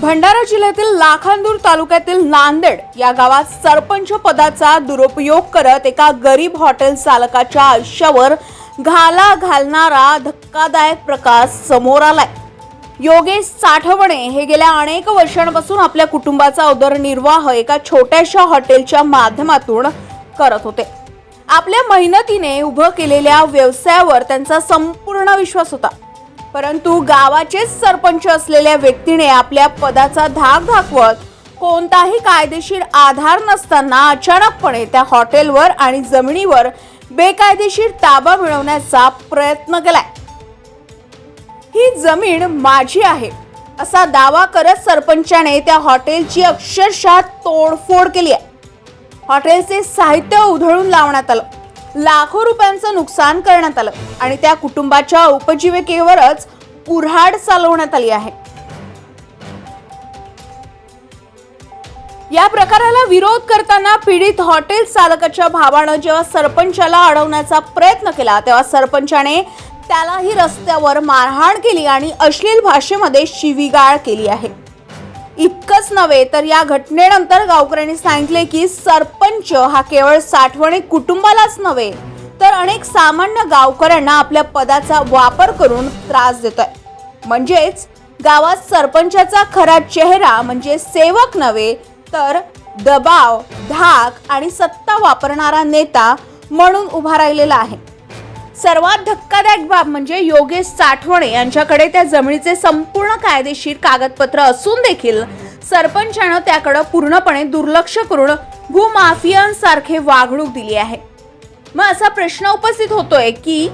भंडारा जिल्ह्यातील लाखांदूर तालुक्यातील नांदेड या गावात सरपंच पदाचा दुरुपयोग करत एका गरीब हॉटेल चालकाच्या आयुष्यावर घाला घालणारा धक्कादायक प्रकार समोर आलाय. योगेश साठवणे हे गेल्या अनेक वर्षांपासून आपल्या कुटुंबाचा उदरनिर्वाह एका छोट्याशा हॉटेलच्या माध्यमातून करत होते. आपल्या मेहनतीने उभं केलेल्या व्यवसायावर त्यांचा संपूर्ण विश्वास होता. परंतु गावाचेच सरपंच असलेल्या व्यक्तीने आपल्या पदाचा धाक दाखवत कोणताही कायदेशीर आधार नसताना अचानकपणे त्या हॉटेलवर आणि जमिनीवर बेकायदेशीर ताबा मिळवण्याचा प्रयत्न केलाय. ही जमीन माझी आहे असा दावा करत सरपंचाने त्या हॉटेलची अक्षरशः तोडफोड केली आहे. हॉटेलचे साहित्य उधळून लावण्यात आलं. लाखो रुपयांचं नुकसान करण्यात आलं आणि त्या कुटुंबाच्या उपजीविकेवरच कुऱ्हाड चालवण्यात आली आहे. या प्रकाराला विरोध करताना पीडित हॉटेल चालकाच्या भावानं जेव्हा सरपंचाला अडवण्याचा प्रयत्न केला तेव्हा सरपंचाने त्यालाही रस्त्यावर मारहाण केली आणि अश्लील भाषेमध्ये शिवीगाळ केली आहे. इतकंच नव्हे तर या घटनेनंतर गावकऱ्यांनी सांगितले की सरपंच हा केवळ साठवणे कुटुंबालाच नव्हे तर अनेक सामान्य गावकऱ्यांना आपल्या पदाचा वापर करून त्रास देतोय. म्हणजेच गावात सरपंचाचा खरा चेहरा म्हणजे सेवक नव्हे तर दबाव धाक आणि सत्ता वापरणारा नेता म्हणून उभा राहिलेला आहे. सर्वात धक्कादायक बाब म्हणजे योगेश साठवणे यांच्याकडे त्या जमिनीचे संपूर्ण कायदेशीर कागदपत्र असून देखील सरपंचानं त्याकडे पूर्णपणे दुर्लक्ष करून भूमाफियांसारखे वागणूक दिली आहे. मग असा प्रश्न उपस्थित होतोय की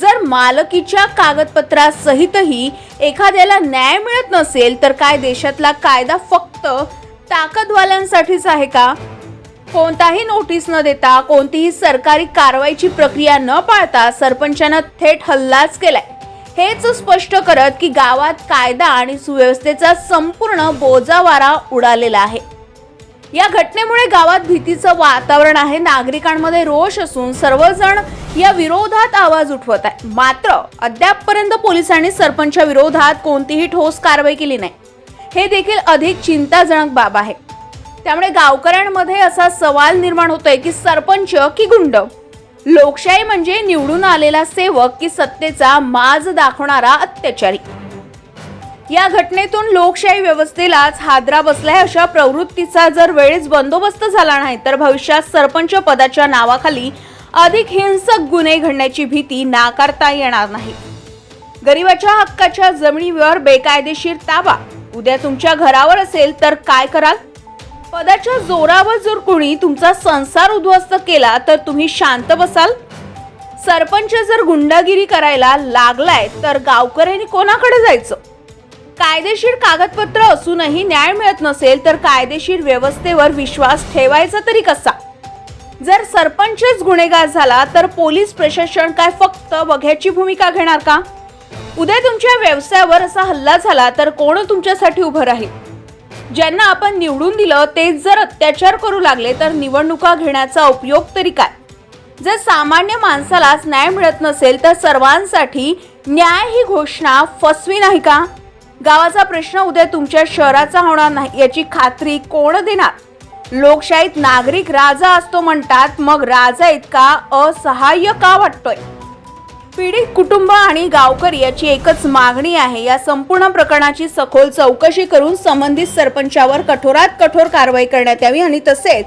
जर मालकीच्या कागदपत्रासहितही एखाद्याला न्याय मिळत नसेल तर काय देशातला कायदा फक्त ताकदवाल्यांसाठीच आहे का? कोणताही नोटीस न देता कोणतीही सरकारी कारवाईची प्रक्रिया न पाळता सरपंचानं थेट हल्लाच केलाय. हेच स्पष्ट करत की गावात कायदा आणि सुव्यवस्थेचा संपूर्ण बोजावारा उडालेला आहे. या घटनेमुळे गावात भीतीचं वातावरण आहे. नागरिकांमध्ये रोष असून सर्वजण या विरोधात आवाज उठवत आहे मात्र अद्यापपर्यंत पोलिसांनी सरपंचा विरोधात कोणतीही ठोस कारवाई केली नाही. हे देखील अधिक चिंताजनक बाब आहे. त्यामुळे गावकऱ्यांमध्ये असा सवाल निर्माण होतोय की सरपंच की गुंड? लोकशाही म्हणजे निवडून आलेला सेवक की सत्तेचा माज दाखवणारा अत्याचारी? या घटनेतून लोकशाही व्यवस्थेलाच हादरा बसलाय अशा प्रवृत्तीचा जर वेळेस बंदोबस्त झाला नाही तर भविष्यात सरपंच पदाच्या नावाखाली अधिक हिंसक गुन्हे घडण्याची भीती नाकारता येणार नाही. गरिबाच्या हक्काच्या जमिनीवर बेकायदेशीर ताबा. उद्या तुमच्या घरावर असेल तर काय कराल? पदाच्या जोरावर जर कुणी तुमचा संसार उद्ध्वस्त केला तर तुम्ही शांत बसाल. सरपंच जर गुंडागिरी करायला लागलाय तर गावकऱ्यांनी कोणाकडे जायचं? कायदेशीर कागदपत्र असूनही न्याय मिळत नसेल तर कायदेशीर व्यवस्थेवर विश्वास ठेवायचा तरी कसा? जर सरपंचच गुन्हेगार झाला तर पोलीस प्रशासन काय फक्त बघ्याची भूमिका घेणार का? उद्या तुमच्या व्यवसायावर असा हल्ला झाला तर कोण तुमच्यासाठी उभं राहील? ज्यांना आपण निवडून दिलं तेच जर अत्याचार करू लागले तर निवडणुका घेण्याचा उपयोग तरी काय? जर सामान्य माणसालाच न्याय मिळत नसेल तर सर्वांसाठी न्याय ही घोषणा फसवी नाही का? गावाचा प्रश्न उद्या तुमच्या शहराचा होणार नाही याची खात्री कोण देणार? लोकशाहीत नागरिक राजा असतो म्हणतात मग राजा इतका असहाय्य का वाटतोय? पीडित कुटुंब आणि गावकरी याची एकच मागणी आहे. या संपूर्ण प्रकरणाची सखोल चौकशी करून संबंधित सरपंचावर कठोरात कठोर कारवाई करण्यात यावी आणि तसेच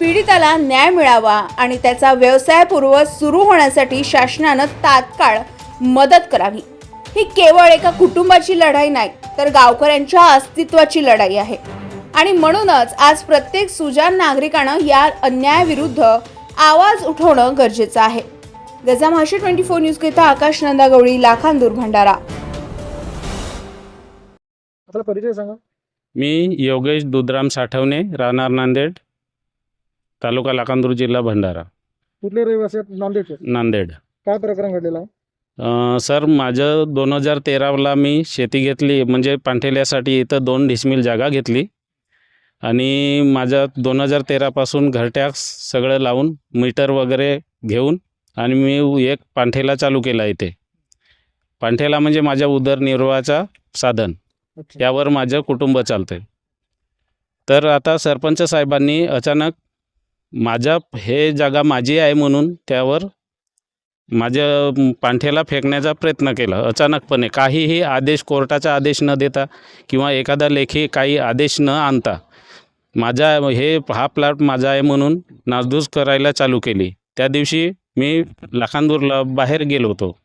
पीडिताला न्याय मिळावा आणि त्याचा व्यवसायपूर्व सुरू होण्यासाठी शासनानं तात्काळ मदत करावी. ही केवळ एका कुटुंबाची लढाई नाही तर गावकऱ्यांच्या अस्तित्वाची लढाई आहे. आणि म्हणूनच आज प्रत्येक सुजान नागरिकानं या अन्यायाविरुद्ध आवाज उठवणं गरजेचं आहे. Gaja Mahashe twenty four news करिता आकाश नंदा गवळी लाखांदूर भंडारा. आपला परिचय सांगा. मी योगेश दुधराम साठवणे राहणार नांदेड तालुका लाखांदूर जिल्हा भंडारा. कुठले रहिवासी आहेत? नांदेडचे नांदेड. काय प्रकरण घडलेला आहे? अ, सर माझं दोन हजार तेराला मी शेती घेतली म्हणजे पांठेल्यासाठी इथं दोन डिसमिल जागा घेतली. आणि माझं दोन हजार तेरापासून घरटॅक्स सगळं लावून मीटर वगैरे घेऊन आणि मी एक पांठेला चालू केला इथे. पांठेला म्हणजे माझ्या उदरनिर्वाहाचा साधन. त्यावर माझं कुटुंब चालतंय. तर आता सरपंच साहेबांनी अचानक माझ्या हे जागा माझी आहे म्हणून त्यावर माझ्या म, पांठ्याला फेकण्याचा प्रयत्न केला. अचानकपणे काहीही आदेश कोर्टाचा आदेश न देता किंवा एखादा लेखी काही आदेश न आणता माझा हे हा प्लॉट माझा आहे म्हणून नासधूस करायला चालू केली. त्या दिवशी मी लाखांदूरला बाहेर गेलो होतो.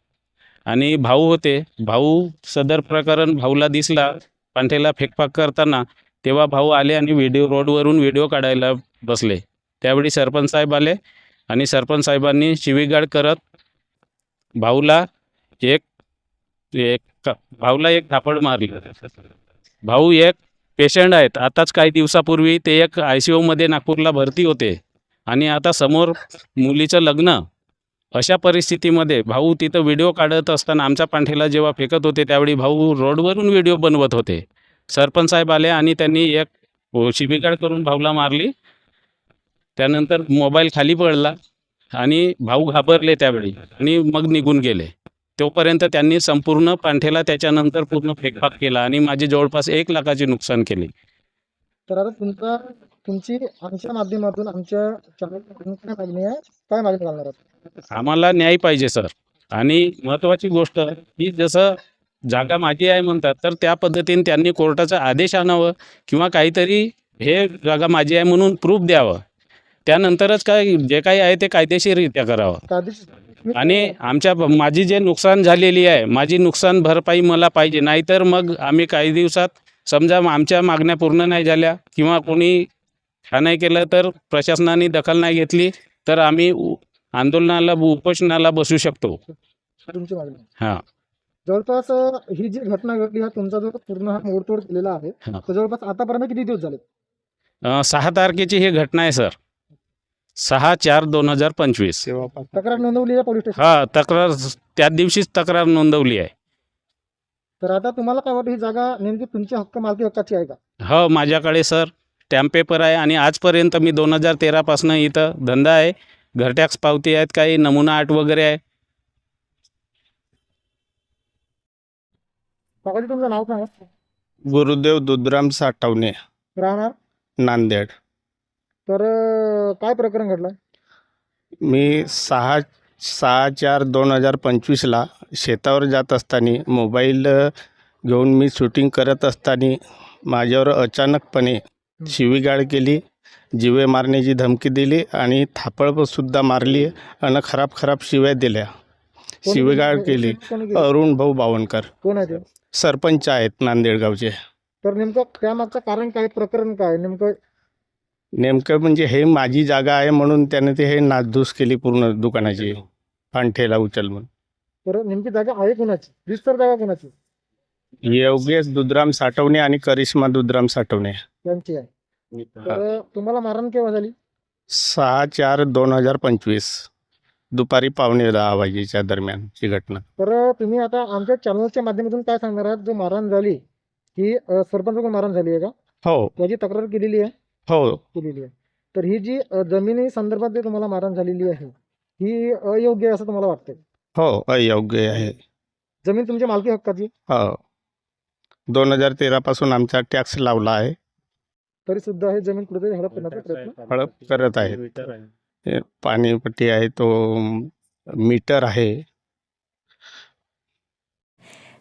आणि भाऊ होते. भाऊ सदर प्रकरण भाऊला दिसला. पांठेला फेकफाक करताना तेव्हा भाऊ आले आणि व्हिडिओ रोडवरून व्हिडिओ काढायला बसले. त्यावेळी सरपंच साहेब आले आणि सरपंच साहेबांनी शिवीगाळ करत भाऊला एक एक भाऊला एक थापड मारली. भाऊ एक पेशंट आहेत. आताच काही दिवसापूर्वी ते एक आय सी ओमध्ये नागपूरला भरती होते. आणि आता समोर मुलीचं लग्न अशा परिस्थितीमध्ये भाऊ तिथं व्हिडिओ काढत असताना आमच्या पांठीला जेव्हा फेकत होते त्यावेळी भाऊ रोडवरून व्हिडिओ बनवत होते. सरपंच साहेब आले आणि त्यांनी एक शिबिकाळ करून भाऊला मारली. त्यानंतर मोबाईल खाली पडला आणि भाऊ घाबरले त्यावेळी आणि मग निघून गेले. तोपर्यंत त्यांनी संपूर्ण पांठेला त्याच्यानंतर पूर्ण फेकफाक केला आणि माझी जवळपास एक लाखाची नुकसान केली. तर आता तुमचा तुमची आमच्या माध्यमातून आमच्या चॅनल काय मागणी आहे? काय मागणी घालणार आहात? आम्हाला न्याय पाहिजे सर. आणि महत्त्वाची गोष्ट की जसं जागा माझी आहे म्हणतात तर त्या पद्धतीने त्यांनी कोर्टाचा आदेश आणावं किंवा काहीतरी हे जागा माझी आहे म्हणून प्रूफ द्यावं. त्यानंतरच काय जे काही आहे ते कायदेशीररित्या करावं. आणि आमच्या माझी जे नुकसान झालेली आहे माझी नुकसान भरपाई मला पाहिजे नाहीतर मग आम्ही काही दिवसात समजा आमच्या मागण्या पूर्ण नाही झाल्या किंवा कोणी हा नाही केलं तर प्रशासनाने दखल नाही घेतली तर आम्ही आंदोलनाला उपोषणाला बसू शकतो. तुमची मागणी हां. जवळपास ही जी घटना घडली हा तुमचा जो पूर्ण हा मोडतोड केलेला आहे हा. तर जवळपास आतापर्यंत किती दिवस झाले अ, सहा तारखेची ही घटना आहे सर. सहा चार दोन हजार पंचवीस. तक्रार नोंदवली आहे पोलीस स्टेशन हा तक्रार त्याच दिवशीच तक्रार नोंदवली आहे. तर आता तुम्हाला काय वाटतं ही जागा नेमकी तुमच्या हक्क मालकी हक्काची आहे का? हो माझ्याकडे सर स्टॅम्प पेपर आहे आणि आजपर्यंत मी दोन हजार तेरापासून इथं धंदा आहे. घर टॅक्स पावती आहेत काही नमुना आट वगैरे आहे. काकाजी तुमचं नाव सांगा. गुरुदेव दुधराम साठवणे. राहणार? नांदेड. तर अं, काय प्रकरण घडलं? मी सहा सहा चार दोन हजार पंचवीसला शेतावर जात असताना मोबाईल घेऊन मी शूटिंग करत असताना माझ्यावर अचानकपणे शिवीगाळ केली जिवे मारण्याची धमकी दिली आणि थापडसुद्धा मारली आणि खराब खराब शिव्या दिल्या. शिवीगाळ केली? अरुण भाऊ बावनकर. कोण आहे ते? सरपंच आहेत नांदेड गावचे तर नेमकं त्यामागचं कारण काय? प्रकरण काय? नेमकं नेमकं म्हणजे हे माझी जागा आहे म्हणून त्याने ते हे नासधूस केली पूर्ण दुकानाची. पांठेला उचल म्हणून. तर नेमकी जागा आहे कोणाची? विस्तार जागा कोणाची? योगेश दुधराम साठवणे आणि करिश्मा दुधराम साठवणे. त्यांची आहे. तर तुम्हाला मारण केव्हा झाली? सहा चार दोन हजार पंचवीस. दुपारी पावणे दहा वाजेच्या दरम्यानची घटना. तर तुम्ही आता आमच्या चॅनलच्या माध्यमातून काय सांगणार आहात? जो मारहाण झाली ही अं, सरपंच मारहाण झाली आहे का? हो. त्याची तक्रार केलेली आहे? हो. केलेली आहे. तर ही जी अं, जमिनी संदर्भात जी तुम्हाला मारहाण झालेली आहे ही अयोग्य आहे असं तुम्हाला वाटतंय? हो अयोग्य आहे. जमीन तुमच्या मालकी हक्काची? हो. दोन हजार तेरापासून आमचा टॅक्स लावला आहे. तरी सुद्धा हे जमीन कुठेतरी हडप करण्याचा प्रयत्न? हडप करत आहे. हे पाणीपट्टी आहे तो मीटर आहे.